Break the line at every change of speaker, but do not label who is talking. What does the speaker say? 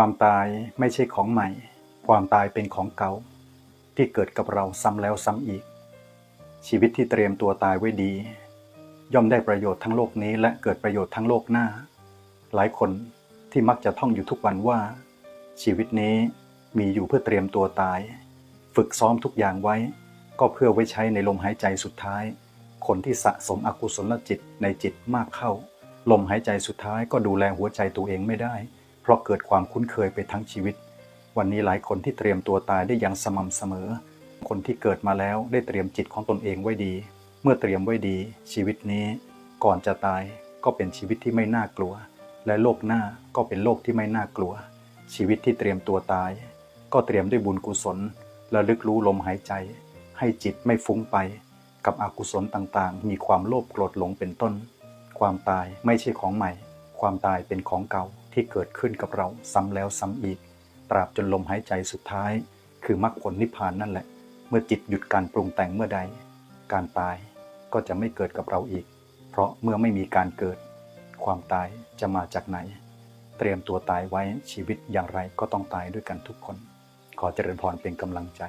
ความตายไม่ใช่ของใหม่ ความตายเป็นของเก่า ที่เกิดกับเราซ้ำแล้วซ้ำอีก ชีวิตที่เตรียมตัวตายไว้ดี ย่อมได้ประโยชน์ทั้งโลกนี้และเกิดประโยชน์ทั้งโลกหน้า หลายคนที่มักจะท่องอยู่ทุกวันว่า ชีวิตนี้มีอยู่เพื่อเตรียมตัวตาย ฝึกซ้อมทุกอย่างไว้ ก็เพื่อไว้ใช้ในลมหายใจสุดท้าย คนที่สะสมอกุศลจิตในจิตมากเข้า ลมหายใจสุดท้ายก็ดูแลหัวใจตัวเองไม่ได้ เพราะเกิดความคุ้นเคยไปทั้งชีวิต วันนี้หลายคนที่เตรียมตัวตายได้อย่างสม่ำเสมอ คนที่เกิดมาแล้วได้เตรียมจิตของตนเองไว้ดี เมื่อเตรียมไว้ดี ชีวิตนี้ ก่อนจะตายก็เป็นชีวิตที่ไม่น่ากลัว และโลกหน้าก็เป็นโลกที่ไม่น่ากลัว ชีวิตที่เตรียมตัวตาย ก็เตรียมด้วยบุญกุศลและลึกรู้ลมหายใจ ให้จิตไม่ฟุ้งไป กับอกุศลต่างๆ มีความโลภโกรธหลงเป็นต้น ความตายไม่ใช่ของใหม่ ความตายเป็นของเก่า ที่เกิดขึ้นกับเราซ้ำแล้วซ้ำอีก ตราบจนลมหายใจสุดท้าย คือมรรคผลนิพพานนั่นแหละ เมื่อจิตหยุดการปรุงแต่งเมื่อใด การตายก็จะไม่เกิดกับเราอีก เพราะเมื่อไม่มีการเกิด ความตายจะมาจากไหน เตรียมตัวตายไว้ชีวิตอย่างไรก็ต้องตายด้วยกันทุกคน ขอเจริญพรเป็นกำลังใจ